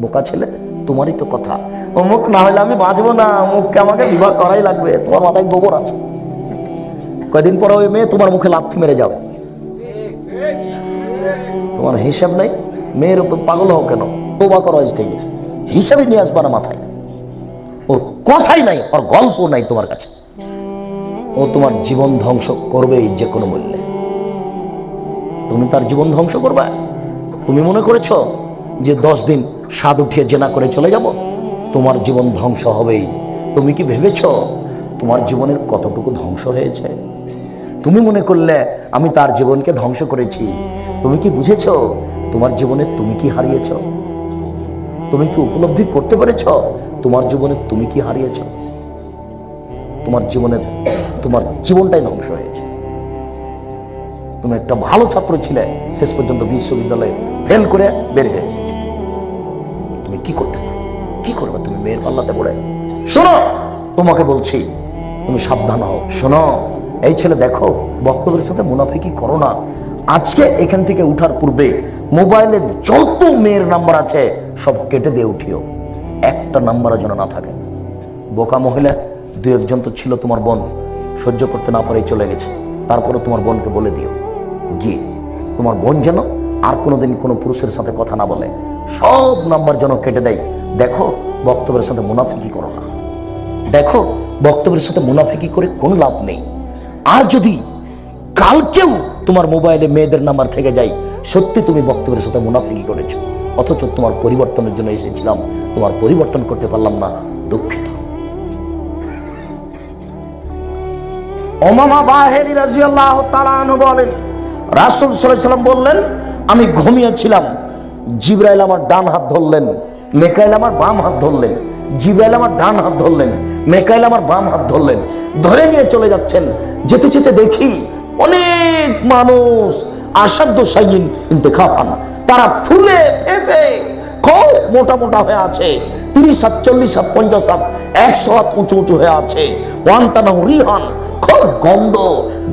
বোকা ছেলে, তোমারই তো কথা। অমুক না হলে আমি বাঁচবো না, অমুককে আমাকে বিবাহ করাই লাগবে, তোমার মাথায় গোবর আছে। কয়দিন পরে ওই মেয়ে তোমার মুখে লাথি মেরে যাবে। তোমার হিসাব নেই, মেয়ের উপর পাগল হও কেন? তোবা করো আজ থেকে। হিসাবে নিয়ে আসবা না মাথায়। ওর কথাই নাই, ওর গল্প নাই তোমার কাছে। ও তোমার জীবন ধ্বংস করবেই যে কোনো মূল্যে। তুমি তার জীবন ধ্বংস করবে? তুমি মনে করেছ যে দশ দিন স্বাদ উঠিয়ে জেনা করে চলে যাব। তোমার জীবন ধ্বংস হবেই। তুমি কি ভেবেছ তোমার জীবনের কতটুকু ধ্বংস হয়েছে? তুমি মনে করলে আমি তার জীবনকে ধ্বংস করেছি। তুমি কি বুঝেছ তোমার জীবনে তুমি কি হারিয়েছ? তুমি কি উপলব্ধি করতে পেরেছ তোমার জীবনে তুমি কি হারিয়েছ? তোমার জীবনের, তোমার জীবনটাই ধ্বংস হয়েছে। তুমি একটা ভালো ছাত্র ছিলে, শেষ পর্যন্ত বিশ্ববিদ্যালয়ে ফেল করে বের এসেছ তুমি কি করতে পারো? কি করবে তুমি মেয়ের পাল্লাতে পড়ে? শোনো, তোমাকে বলছি, তুমি সাবধান হও। শোনো, এই ছেলে দেখো বক্তব্যের সাথে মুনাফিকি করো না। আজকে এখান থেকে উঠার পূর্বে মোবাইলে যত মেয়ের নাম্বার আছে, সব কেটে দিয়ে উঠিও। একটা নাম্বারও যেন না থাকে। বোকা মহিলা দু একজন তো ছিল তোমার বোন। সহ্য করতে না পারেই চলে গেছে। তারপরে তোমার বোনকে বলে দিও। গিয়ে তোমার বোন যেন আর কোনোদিন কোনো পুরুষের সাথে কথা না বলে। সব নাম্বার যেন কেটে দেয়। দেখো, বক্তব্যের সাথে মুনাফিকি করো না। দেখো, বক্তব্যের সাথে মুনাফিকি করে কোনো লাভ নেই। আর যদি কালকেও তোমার মোবাইলে মেয়েদের নাম্বার থেকে যায়, সত্যি তুমি বক্তব্যের সাথে মুনাফিকি করেছ। অথচ তোমার পরিবর্তনের জন্য এসেছিলাম। তোমার পরিবর্তন করতে পারলাম না, দুঃখিত। ওমামা বাহেরি রাজিয়াল্লাহ তালানু বলেন, রাসুল সাল্লাম বললেন, আমি ঘুমিয়েছিলাম। জিব্রাইল আমার ডান হাত ধরলেন, মেকাইল আমার বাম হাত ধরলেন, জিব্রাইল আমার ডান হাত ধরলেন, মেকাইল আমার বাম হাত ধরলেন। ধরে নিয়ে চলে যাচ্ছেন। যেতে যেতে দেখি অনেক মানুষ আসাধ্য সাইন কিন্তু ইন্তেখাফান তারা ফুলে ফেপে খুব মোটা মোটা হয়ে আছে। তিরিশ সাত, চল্লিশ সাত, পঞ্চাশ সাত, একশো হাত উঁচু উঁচু হয়ে আছে। ওয়ান তানাহু রিহান খুব গন্ধ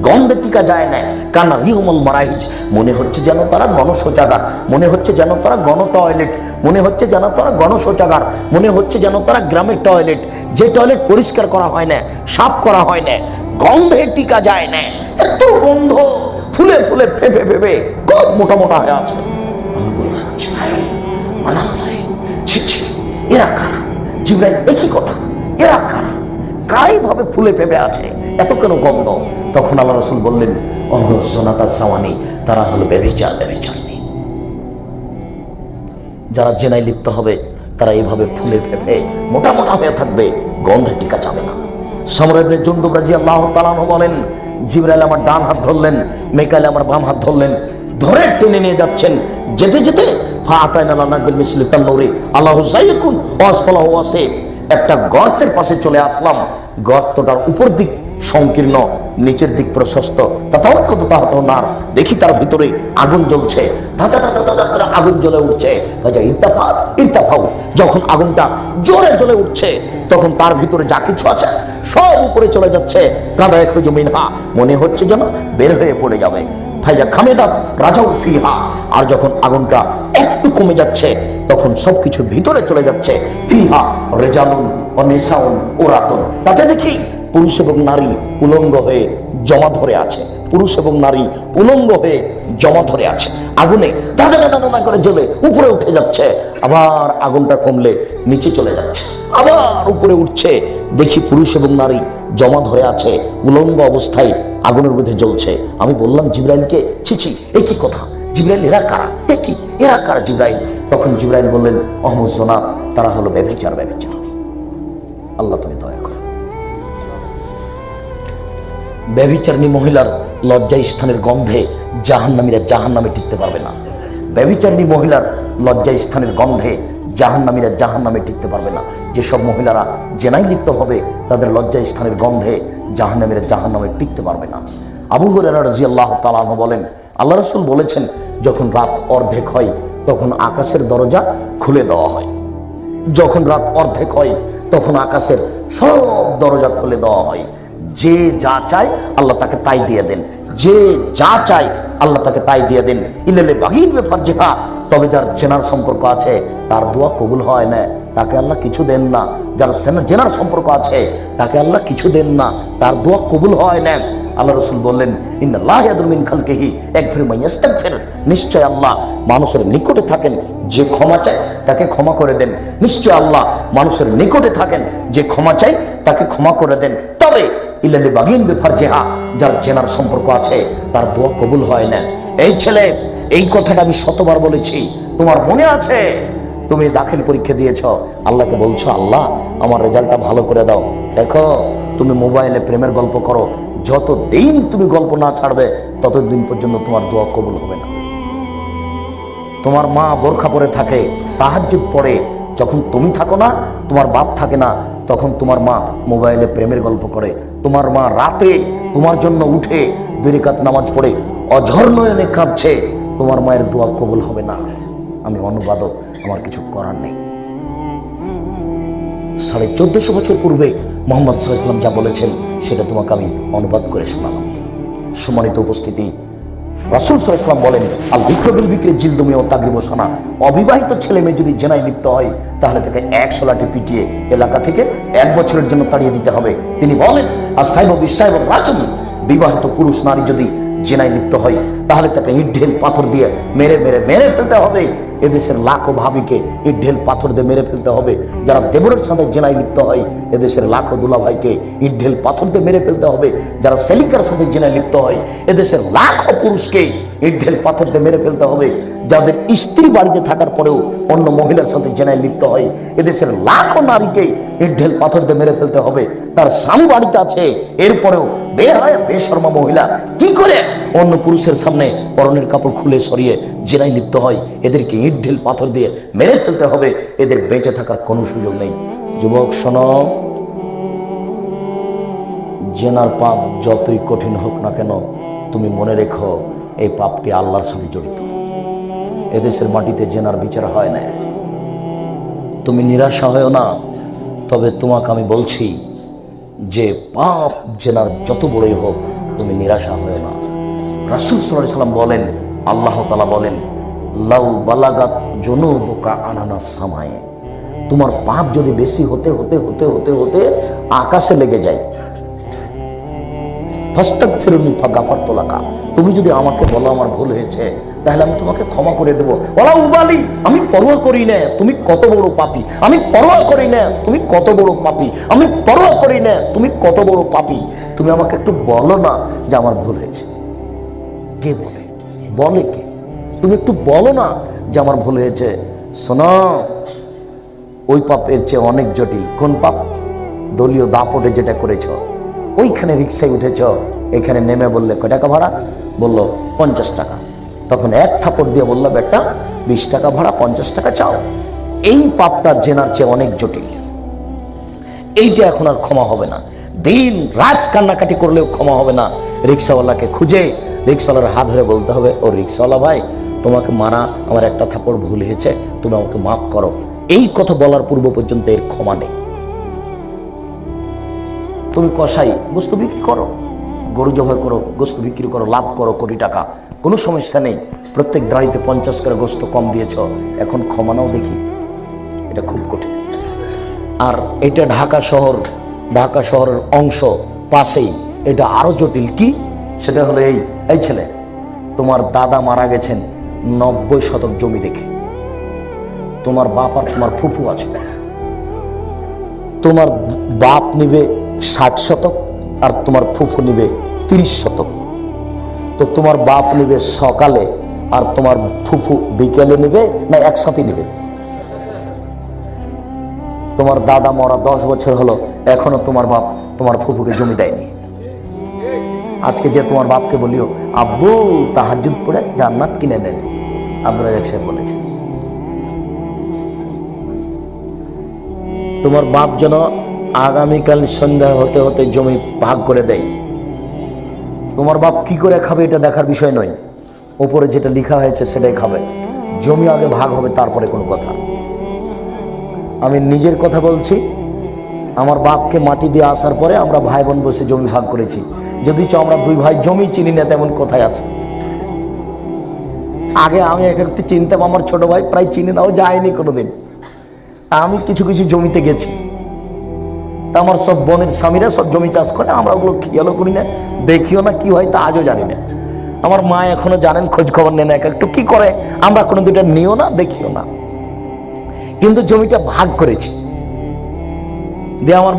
গন্ধে টিকা যায় না। কান্না, রিহমল মারাইজ মনে হচ্ছে যেন তারা গণশৌচাগার, মনে হচ্ছে যেন তারা গণ টয়লেট মনে হচ্ছে যেন তারা গণশৌচাগার, মনে হচ্ছে যেন তারা গ্রামের টয়লেট। যে টয়লেট পরিষ্কার করা হয় না, সাফ করা হয় না গন্ধে টিকা যায় না। এত গন্ধ, ফুলে ফুলে ফেপে ফেপে খুব মোটা মোটা হয়ে আছে। এরা কারা? জিব্রাইল একই কথা? এরা কারা? কারাই ভাবে ফুলে ফেপে আছে। এত কেন গন্ধ তখন আল্লাহ রসুল বললেন অহসনাতা সাওয়ানি তারা হলো বেবিচার বেবিচারনি যারা জেনায় লিপ্ত হবে, তারা এইভাবে ফুলে ফেপে মোটা মোটা হয়ে থাকবে, গন্ধে টিকা যাবে না। সমরেবনে জন্দুব রাজি আল্লাহ তালানো বলেন, জিবরাইল আমার ডান হাত ধরলেন, মেকাইল আমার বাম হাত ধরলেন, ধরে টেনে নিয়ে যাচ্ছেন, যেতে যেতে আল্লাহ একটা গর্তের পাশে চলে আসলাম, গর্তটার উপর দিক সংকীর্ণ, নিচের দিক প্রশস্ত। নার। দেখি তার ভিতরে আগুন জ্বলছে। আগুন জ্বলে উঠছে। ভাজা ইর্তাফাত ইর্তাফাও যখন আগুনটা জোরে জ্বলে উঠছে, তখন তার ভিতরে যা কিছু আছে সব উপরে চলে যাচ্ছে। কাঁদা এক মিনহা। মনে হচ্ছে যেন বের হয়ে পড়ে যাবে। ফাইজা খামেদাত রাজাও ফিহা। আর যখন আগুনটা একটু কমে যাচ্ছে, তখন সবকিছু ভিতরে চলে যাচ্ছে। ফিহা রেজালুন ও নেশাউন ও রাতন তাতে দেখি পুরুষ এবং নারী উলঙ্গ হয়ে জমা ধরে আছে। পুরুষ এবং নারী উলঙ্গ হয়ে জমা ধরে আছে। আগুনে করে জ্বলে উপরে উঠে যাচ্ছে। আবার আগুনটা কমলে নিচে চলে যাচ্ছে। আবার উপরে উঠছে। দেখি পুরুষ এবং নারী জমা ধরে আছে। উলঙ্গ অবস্থায় আগুনের মধ্যে জ্বলছে। আমি বললাম, জিব্রাইলকে? ছিছি এ কি কথা। জিব্রাইল এরা কারা? এ কি এরা কারা জিব্রাইল? তখন জিব্রাইল বললেন, অহমদ জোনাত তারা হলো ব্যভিচার ব্যভিচার। আল্লাহ তুমি দয়া ব্যভিচারিণী মহিলার লজ্জা স্থানের গন্ধে জাহান্নামীরা জাহান্নামে টিকতে পারবে না। ব্যভিচারিণী মহিলার লজ্জা স্থানের গন্ধে জাহান্নামীরা জাহান্নামে টিকতে পারবে না। যেসব মহিলারা জেনাই লিপ্ত হবে, তাদের লজ্জা স্থানের গন্ধে জাহান্নামীরা জাহান্নামে টিকতে পারবে না। আবু হুরারা রাজি আল্লাহ তালাহ বলেন, আল্লাহ রসুল বলেছেন, যখন রাত অর্ধেক হয়, তখন আকাশের দরজা খুলে দেওয়া হয়। যখন রাত অর্ধেক হয়, তখন আকাশের সব দরজা খুলে দেওয়া হয়। যে যা চায় আল্লাহ তাকে তাই দিয়ে দেন। যে যা চায় আল্লাহ তাকে তাই দিয়ে দেন। ইলেলে বাগিন বেফার জেহা তবে যার জেনার সম্পর্ক আছে, তার দোয়া কবুল হয় না, তাকে আল্লাহ কিছু দেন না। যার জেনার সম্পর্ক আছে, তাকে আল্লাহ কিছু দেন না, তার দোয়া কবুল হয় না। আল্লাহ রসুল বললেন খালকেহি এক ফির ফের নিশ্চয় আল্লাহ মানুষের নিকটে থাকেন, যে ক্ষমা চায় তাকে ক্ষমা করে দেন। নিশ্চয় আল্লাহ মানুষের নিকটে থাকেন, যে ক্ষমা চাই তাকে ক্ষমা করে দেন। তবে বাগিন বেফার জেহা যার জেনার সম্পর্ক আছে, তার দোয়া কবুল হয় না। এই ছেলে, এই কথাটা আমি শতবার বলেছি, তোমার মনে আছে? তুমি দাখিল পরীক্ষা দিয়েছ, আল্লাহকে বলছো, আল্লাহ, আমার রেজাল্টটা ভালো করে দাও। দেখো, তুমি মোবাইলে প্রেমের গল্প করো যত দিন তুমি গল্প না ছাড়বে, ততদিন পর্যন্ত তোমার দোয়া কবুল হবে না। তোমার মা বোরখা পরে থাকে, তাহাজ্জুদ পড়ে যখন তুমি থাকো না, তোমার বাপ থাকে না তখন তোমার মা মোবাইলে প্রেমের গল্প করে। তোমার মা রাতে তোমার জন্য উঠে দুই রেখাত নামাজ পড়ে, অঝর নয়নে কাঁদছে তোমার মায়ের দোয়া কবুল হবে না। আমি অনুবাদক, আমার কিছু করার নেই। সাড়ে চোদ্দশো বছর পূর্বে মোহাম্মদ সাল্লাম যা বলেছেন, সেটা তোমাকে আমি অনুবাদ করে শোনালাম। সম্মানিত উপস্থিতি রাসুল সাল্লাম বলেন, আল বিক্রবিল বিক্রি জিলদমি ও তাগরিব সোনা। অবিবাহিত ছেলে মেয়ে যদি জেনাই লিপ্ত হয়, তাহলে তাকে এক লাঠি পিটিয়ে এলাকা থেকে এক বছরের জন্য তাড়িয়ে দিতে হবে। তিনি বলেন, আর সাহেব বিশ্বাহেব রাজন বিবাহিত পুরুষ নারী যদি জেনায় লিপ্ত হয়, তাহলে তাকে ইট ঢেল পাথর দিয়ে মেরে মেরে মেরে ফেলতে হবে। এদেশের লাখো ভাবিকে ইট ঢেল পাথর দিয়ে মেরে ফেলতে হবে। যারা দেবরের সাথে জেনায় লিপ্ত হয়, এদেশের লাখো দুলাভাইকে ইট ঢেল পাথর দিয়ে মেরে ফেলতে হবে। যারা সেলিকার সাথে জেনায় লিপ্ত হয়, এদেশের লাখো পুরুষকে ইট ঢেল পাথর দিয়ে মেরে ফেলতে হবে। যাদের স্ত্রী বাড়িতে থাকার পরেও অন্য মহিলার সাথে জেনায় লিপ্ত হয়, এদেশের লাখো নারীকে ইট ঢেল পাথর দিয়ে মেরে ফেলতে হবে। তার স্বামী বাড়িতে আছে, এরপরেও বেহায়া, বেশর্মা মহিলা কি করে অন্য পুরুষের সামনে পরনের কাপড় খুলে সরিয়ে জেনায় লিপ্ত হয়? এদেরকে ইট ঢিল পাথর দিয়ে মেরে ফেলতে হবে। এদের বেঁচে থাকার কোনো সুযোগ নেই। যুবক, শোনো। জেনার পাপ যতই কঠিন হোক না কেন, তুমি মনে রেখো, এই পাপটি আল্লাহর সাথে জড়িত। এদেশের মাটিতে জেনার বিচার হয় না। তুমি নিরাশা হয় না, তবে তোমাকে আমি বলছি যে পাপ জেনার যত বড়ই হোক, তুমি নিরাশা হয় না। রাসুল সাল্লাহ সাল্লাম বলেন, আল্লাহ তালা বলেন, লাউ বালাগাত জনু বোকা আনানা সামায়ে। তোমার পাপ যদি বেশি হতে হতে হতে হতে হতে আকাশে লেগে যায় ফাস্তাক ফেরুনি গাফার তোলাকা তুমি যদি আমাকে বলো আমার ভুল হয়েছে, তাহলে আমি তোমাকে ক্ষমা করে দেবো। ওলা উবালি আমি পরোয়া করি না, তুমি কত বড় পাপি। আমি পরোয়া করি না, তুমি কত বড় পাপি। আমি পরোয়া করি না, তুমি কত বড় পাপি। তুমি আমাকে একটু বলো না যে আমার ভুল হয়েছে। কে বলে? বলে কে? তুমি একটু বলো না যে আমার ভুল হয়েছে। শোনো, ওই পাপের চেয়ে অনেক জটিল। কোন পাপ? দলীয় দাপটে যেটা করেছ। ওইখানে রিক্সায় উঠেছ, এখানে নেমে বললে কয় টাকা ভাড়া? বলল, পঞ্চাশ টাকা। তখন এক থাপড় দিয়ে বলল, বেটা, বিশ টাকা ভাড়া, পঞ্চাশ টাকা চাও। এই পাপটা জেনার চেয়ে অনেক জটিল। এইটা এখন আর ক্ষমা হবে না। দিন রাত কান্নাকাটি করলেও ক্ষমা হবে না। রিক্সাওয়ালাকে খুঁজে রিক্সাওয়ালার হাত ধরে বলতে হবে, ও রিক্সাওয়ালা ভাই, তোমাকে মারা, আমার একটা থাপড় ভুল হয়েছে, তুমি আমাকে মাফ করো। এই কথা বলার পূর্ব পর্যন্ত এর ক্ষমা নেই। তুমি কষাই গোস্ত বিক্রি করো। গরু জবাই করো, গোস্ত বিক্রি করো, লাভ করো কোটি টাকা। কোনো সমস্যা নেই। প্রত্যেক দাঁড়িতে পঞ্চাশ করে গোস্ত কম দিয়েছ। এখন ক্ষমা নাও দেখি। এটা খুব কঠিন। আর এটা ঢাকা শহর, ঢাকা শহরের অংশ পাশেই। এটা আরও জটিল। কি? সেটা হলো এই। এই ছেলে, তোমার দাদা মারা গেছেন নব্বই শতক জমি দেখে। তোমার বাপ আর তোমার ফুফু আছে। তোমার বাপ নিবে ষাট শতক আর তোমার ফুফু নিবে তিরিশ শতক। তো তোমার বাপ নিবে সকালে আর তোমার ফুফু বিকেলে নিবে না একসাথে নিবে? তোমার দাদা মরা দশ বছর হলো, এখনও তোমার বাপ তোমার ফুফুকে জমি দেয়নি। আজকে যে তোমার বাপকে বলিও, আব্বু তাহাজুদ পড়ে জান্নাত কিনে দেন। আব্দুল রাজাক সাহেব বলেছে তোমার বাপ যেন আগামীকাল সন্ধ্যা হতে হতে জমি ভাগ করে দেয়। তোমার বাপ কি করে খাবে এটা দেখার বিষয় নয়। ওপরে যেটা লেখা হয়েছে সেটাই খাবে। জমি আগে ভাগ হবে, তারপরে কোনো কথা। আমি নিজের কথা বলছি, আমার বাপকে মাটি দিয়ে আসার পরে আমরা ভাই বোন বসে জমি ভাগ করেছি। যদি চ আমরা দুই ভাই জমি চিনি না, তেমন কোথায় আছে। আগে আমি এক একটু চিনতাম, আমার ছোট ভাই প্রায় চিনে নাও যায়নি কোনোদিন। আমি কিছু কিছু জমিতে গেছি। তা আমার সব বনের স্বামীরা সব জমি চাষ করে, আমরা ওগুলো খেয়ালও করি না, দেখিও না কি হয় তা আজও জানি না। আমার মা এখনও জানেন খোঁজ খবর নেন এক একটু, কি করে? আমরা কোনো দুটা নিও না, দেখিও না। কিন্তু জমিটা ভাগ করেছি। দিয়ে আমার